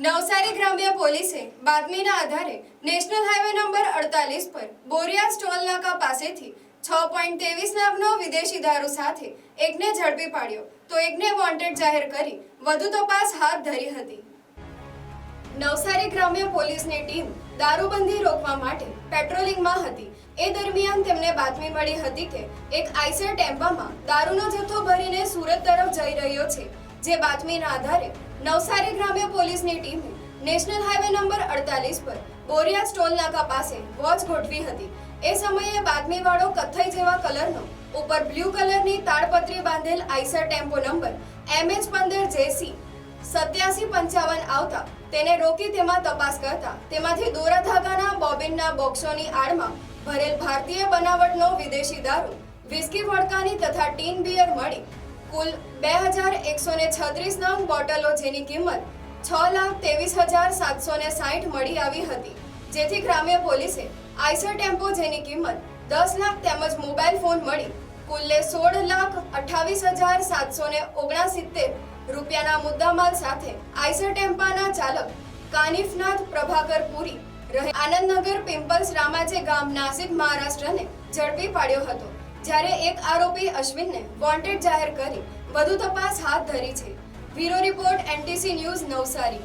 નવસારી ગ્રામ્ય પોલીસે બાતમીના આધારે નેશનલ હાઈવે નંબર અડતાલીસ પર બોરિયા સ્ટોલ નાકા પાસેથી છ પોઈન્ટ ત્રેવીસ લાખનો વિદેશી દારૂ સાથે એકને ઝડપી પાડ્યો. તો એકને વોન્ટેડ જાહેર કરી વધુ તપાસ હાથ ધરી હતી. નવસારી ગ્રામ્ય પોલીસની ટીમ દારૂબંધી રોકવા માટે પેટ્રોલિંગમાં હતી. એ દરમિયાન તેમને બાતમી મળી હતી કે એક આઈસર ટેમ્પામાં દારૂનો જથ્થો ભરીને સુરત તરફ જઈ રહ્યો છે. જે બાતમીના આધારે નવસારી ગ્રામ્ય પોલીસની ટીમે નેશનલ હાઈવે નંબર અડતાલીસ પર બોરિયા સ્ટોલ નાકા પાસે વોચ ગોઠવી હતી. એ સમયે બાતમીવાળો કથ્થઈ જેવા કલરનો ઉપર બ્લુ કલરની તાડપત્રી બાંધેલ આઈસર ટેમ્પો નંબર એમએચ પંદર જેસી સત્યાસી પંચાવન આવતા તેને રોકી તેમાં તપાસ કરતા તેમાંથી દોરા ધાગાના બોબિનના બોક્સોની આડમાં ભરેલ ભારતીય બનાવટનો વિદેશી દારૂ, વિસ્કી, વડકાની તથા ટીન બિયર મળી કુલ બે હજાર એકસો ને છત્રીસ નંગ બોટલો જેની કિંમત છ લાખ ત્રેવીસ હજાર સાતસો ને સાઠ મળી આવી હતી. જેથી ગ્રામ્ય પોલીસે આઈસર ટેમ્પો જેની કિંમત દસ લાખ તેમજ મોબાઈલ ફોન મળી કુલ્લે સોળ લાખ અઠ્ઠાવીસ હજાર સાતસો ને ઓગણસિત્તેર રૂપિયાના મુદ્દામાલ સાથે આઈસર ટેમ્પાના ચાલક કાનિફનાથ પ્રભાકર પુરી રહે. આનંદનગર પિમ્પલ્સ રામાજે ગામ નાસિક મહારાષ્ટ્રને ઝડપી પાડ્યો હતો. જ્યારે એક આરોપી અશ્વિનને વોન્ટેડ જાહેર કરી, વધુ તપાસ હાથ ધરી છે. Bureau report, NTC news Navsari.